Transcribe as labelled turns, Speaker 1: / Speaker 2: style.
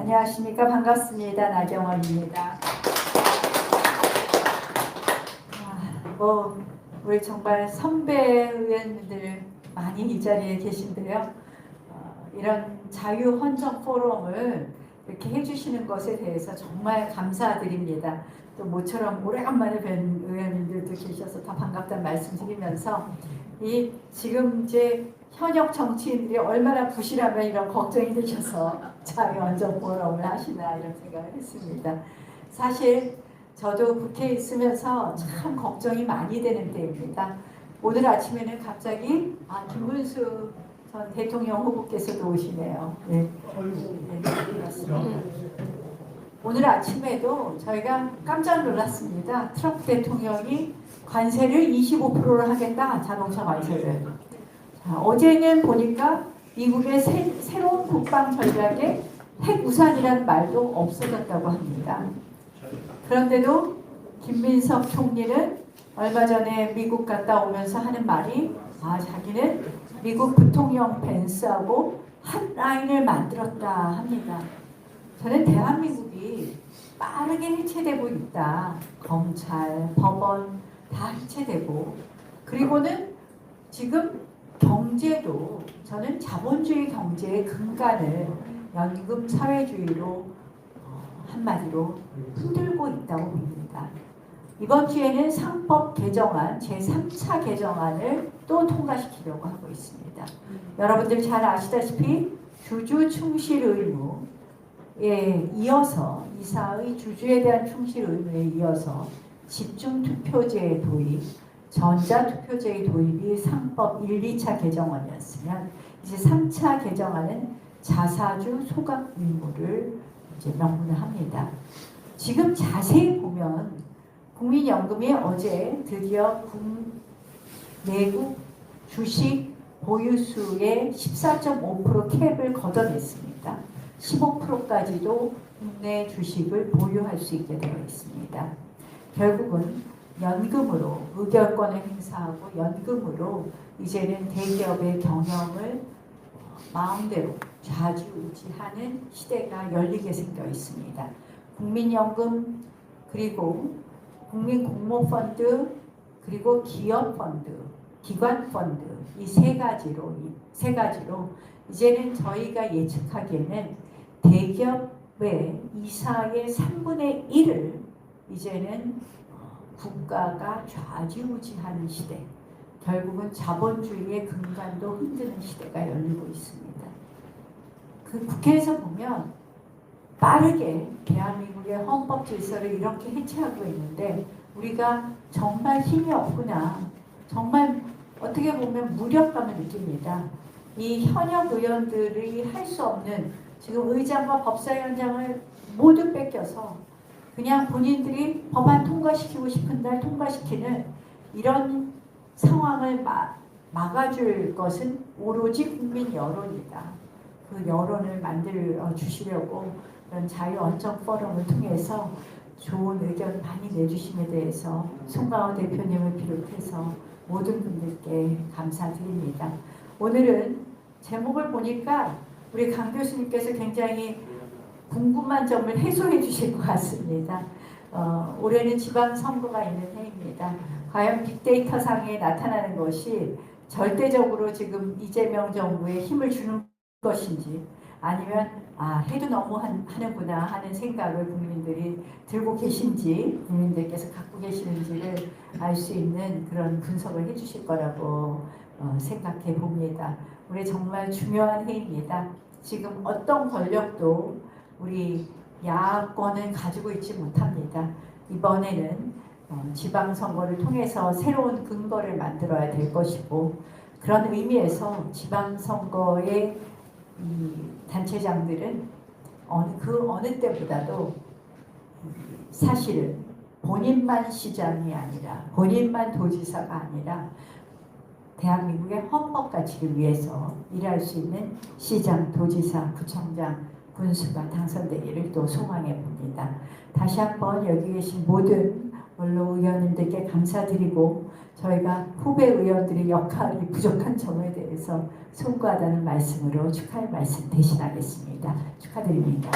Speaker 1: 안녕하십니까 반갑습니다 나경원입니다. 아, 뭐 우리 정말 선배 의원님들 많이 이 자리에 계신데요. 어, 이런 자유 헌정 포럼을 이렇게 해주시는 것에 대해서 정말 감사드립니다. 또 모처럼 오래간만에 뵌 의원님들도 계셔서 더 반갑다는 말씀 드리면서 이 지금 이제 현역 정치인들이 얼마나 부실하면 이런 걱정이 되셔서 자유헌정 포럼을 하시나 이런 생각을 했습니다. 사실 저도 국회에 있으면서 참 걱정이 많이 되는 때입니다. 오늘 아침에는 갑자기 아 김문수 전 대통령 후보께서도 오시네요. 네. 네. 오늘 아침에도 저희가 깜짝 놀랐습니다. 트럼프 대통령이 관세를 25%를 하겠다 자동차 관세를. 자, 어제는 보니까 미국의 새, 새로운 국방 전략에 핵 우산이라는 말도 없어졌다고 합니다. 그런데도 김민석 총리는 얼마 전에 미국 갔다 오면서 하는 말이 아 자기는 미국 부통령 벤스하고 한 라인을 만들었다 합니다. 저는 대한민국이 빠르게 해체되고 있다. 검찰, 법원 다 해체되고 그리고는 지금 경제도 저는 자본주의 경제의 근간을 연금 사회주의로 어, 한마디로 흔들고 있다고 봅니다. 이번 기회는 상법 개정안 제3차 개정안을 또 통과시키려고 하고 있습니다. 여러분들 잘 아시다시피 주주 충실 의무에 이어서 이사의 주주에 대한 충실 의무에 이어서 집중 투표제 도입, 전자 투표제의 도입이 상법 1, 2차 개정안이었으면 이제 3차 개정안은 자사주 소각 의무를 이제 명문합니다. 지금 자세히 보면 국민연금이 어제 드디어 국, 내국 주식 보유수의 14.5% 캡을 걷어냈습니다. 15%까지도 국내 주식을 보유할 수 있게 되어 있습니다. 결국은 연금으로 의결권을 행사하고 연금으로 이제는 대기업의 경영을 마음대로 좌지우지하는 시대가 열리게 생겨 있습니다. 국민연금 그리고 국민공모펀드 그리고 기업펀드, 기관펀드 이 세 가지로 이세 가지로 이제는 저희가 예측하기에는 대기업의 이사의 3분의 1을 이제는 국가가 좌지우지하는 시대, 결국은 자본주의의 근간도 흔드는 시대가 열리고 있습니다. 그 국회에서 보면 빠르게 대한민국의 헌법 질서를 이렇게 해체하고 있는데 우리가 정말 힘이 없구나. 정말 어떻게 보면 무력감을 느낍니다. 이 현역 의원들이 할 수 없는 지금 의장과 법사위원장을 모두 뺏겨서 그냥 본인들이 법안 통과시키고 싶은 날 통과시키는 이런 상황을 막, 막아줄 것은 오로지 국민 여론이다. 그 여론을 만들어 주시려고 이런 자유언정 포럼을 통해서 좋은 의견 많이 내주심에 대해서 송강호 대표님을 비롯해서 모든 분들께 감사드립니다. 오늘은 제목을 보니까 우리 강 교수님께서 굉장히 궁금한 점을 해소해 주실 것 같습니다. 어, 올해는 지방선거가 있는 해입니다. 과연 빅데이터 상에 나타나는 것이 절대적으로 지금 이재명 정부에 힘을 주는 것인지 아니면 아 해도 너무 한, 하는구나 하는 생각을 국민들이 들고 계신지 국민들께서 갖고 계시는지를 알 수 있는 그런 분석을 해주실 거라고 어, 생각해 봅니다. 우리 정말 중요한 해입니다. 지금 어떤 권력도 우리 야권은 가지고 있지 못합니다. 이번에는 어, 지방선거를 통해서 새로운 근거를 만들어야 될 것이고 그런 의미에서 지방선거의 이 단체장들은 어느, 그 어느 때보다도 사실은 본인만 시장이 아니라 본인만 도지사가 아니라 대한민국의 헌법 가치를 위해서 일할 수 있는 시장, 도지사, 구청장, 군수가 당선되기를 또 소망해 봅니다. 다시 한번 여기 계신 모든 원로 의원님들께 감사드리고 저희가 후배 의원들의 역할이 부족한 점에 대해서 송구하다는 말씀으로 축하의 말씀 대신하겠습니다. 축하드립니다.